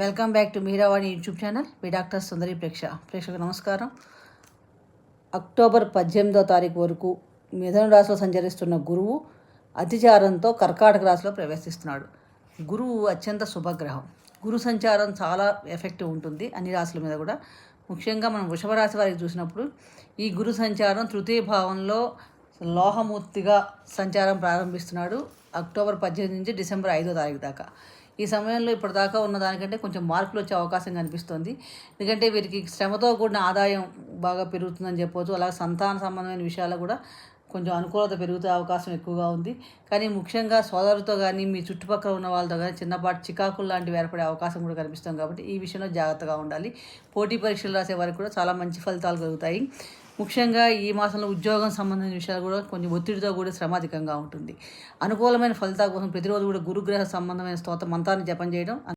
Welcome back to Meeravani YouTube channel. Me doctor Sundari ప్రేక్ష. ప్రేక్షకు నమస్కారం. అక్టోబర్ పద్దెనిమిదో తారీఖు వరకు మిథున రాశిలో సంచరిస్తున్న గురువు అతిచారంతో కర్కాటక రాశిలో ప్రవేశిస్తున్నాడు. గురువు అత్యంత శుభగ్రహం. గురు సంచారం చాలా ఎఫెక్టివ్ ఉంటుంది అన్ని రాశుల మీద కూడా. ముఖ్యంగా మనం వృషభ రాశి వారికి చూసినప్పుడు ఈ గురు సంచారం తృతీయ భావంలో లోహమూర్తిగా సంచారం ప్రారంభిస్తున్నాడు అక్టోబర్ పద్దెనిమిది నుంచి డిసెంబర్ ఐదో తారీఖు దాకా. ఈ సమయంలో ఇప్పటిదాకా ఉన్న దానికంటే కొంచెం మార్పులు వచ్చే అవకాశం కనిపిస్తుంది. ఎందుకంటే వీరికి శ్రమతో కూడిన ఆదాయం బాగా పెరుగుతుందని చెప్పవచ్చు. అలాగే సంతాన సంబంధమైన విషయాలు కూడా కొంచెం అనుకూలత పెరుగుతే అవకాశం ఎక్కువగా ఉంది. కానీ ముఖ్యంగా సోదరులతో కానీ మీ చుట్టుపక్కల ఉన్న వాళ్ళతో కానీ చిన్నపాటి చికాకులు లాంటివి ఏర్పడే అవకాశం కూడా కనిపిస్తుంది కాబట్టి ఈ విషయంలో జాగ్రత్తగా ఉండాలి. పోటీ పరీక్షలు రాసే వారికి కూడా చాలా మంచి ఫలితాలు కలుగుతాయి. ముఖ్యంగా ఈ మాసంలో ఉద్యోగం సంబంధించిన విషయాలు కూడా కొంచెం ఒత్తిడితో కూడా శ్రమ అధికంగా ఉంటుంది. అనుకూలమైన ఫలితాల కోసం ప్రతిరోజు కూడా గురుగ్రహ సంబంధమైన స్తోత్ర మంత్రాన్ని జపం చేయడం